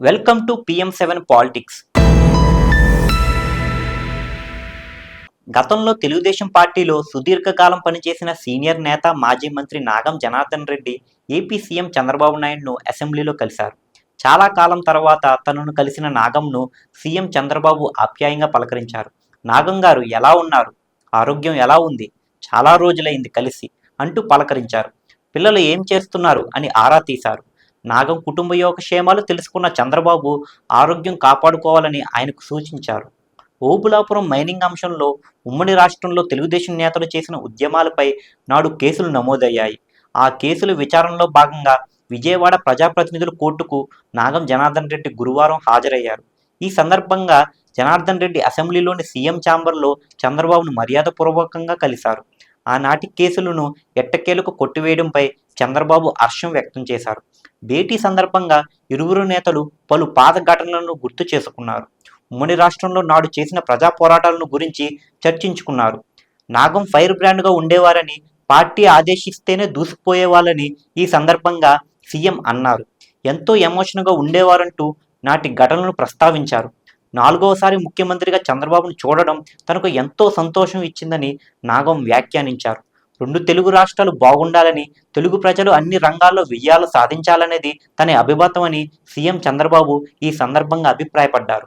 Welcome to PM seven politics. గతంలో తెలుగుదేశం పార్టీలో సుదీర్ఘకాలం పనిచేసిన సీనియర్ నేత మాజీ మంత్రి నాగం జనార్దన్ రెడ్డి ఏపీ సీఎం చంద్రబాబు నాయుడును అసెంబ్లీలో కలిశారు. చాలా కాలం తర్వాత తనను కలిసిన నాగంను సీఎం చంద్రబాబు ఆప్యాయంగా పలకరించారు. నాగం గారు ఎలా ఉన్నారు? ఆరోగ్యం ఎలా ఉంది? చాలా రోజులైంది కలిసి అంటూ పలకరించారు. పిల్లలు ఏం చేస్తున్నారు? అని ఆరా తీశారు. నాగం కుటుంబ యోగక్షేమాలు తెలుసుకున్న చంద్రబాబు ఆరోగ్యం కాపాడుకోవాలని ఆయనకు సూచించారు. ఓబులాపురం మైనింగ్ అంశంలో ఉమ్మడి రాష్ట్రంలో తెలుగుదేశం నేతలు చేసిన ఉద్యమాలపై నాడు కేసులు నమోదయ్యాయి. ఆ కేసుల విచారణలో భాగంగా విజయవాడ ప్రజాప్రతినిధుల కోర్టుకు నాగం జనార్దన్ రెడ్డి గురువారం హాజరయ్యారు. ఈ సందర్భంగా జనార్దన్ రెడ్డి అసెంబ్లీలోని సీఎం ఛాంబర్లో చంద్రబాబును మర్యాదపూర్వకంగా కలిశారు. ఆనాటి కేసులను ఎట్టకేలకు కొట్టివేయడంపై చంద్రబాబు హర్షం వ్యక్తం చేశారు. భేటీ సందర్భంగా ఇరువురు నేతలు పలు పాత ఘటనలను గుర్తు చేసుకున్నారు. ఉమ్మడి రాష్ట్రంలో నాడు చేసిన ప్రజా పోరాటాలను గురించి చర్చించుకున్నారు. నాగం ఫైర్ బ్రాండ్గా ఉండేవారని పార్టీ ఆదేశిస్తేనే దూసుకుపోయేవాళ్ళని ఈ సందర్భంగా సీఎం అన్నారు. ఎంతో ఎమోషన్గా ఉండేవారంటూ నాటి ఘటనలను ప్రస్తావించారు. నాలుగోసారి ముఖ్యమంత్రిగా చంద్రబాబును చూడడం తనకు ఎంతో సంతోషం ఇచ్చిందని నాగం వ్యాఖ్యానించారు. రెండు తెలుగు రాష్ట్రాలు బాగుండాలని తెలుగు ప్రజలు అన్ని రంగాల్లో విజయాలు సాధించాలనేది తన అభిమతమని సీఎం చంద్రబాబు ఈ సందర్భంగా అభిప్రాయపడ్డారు.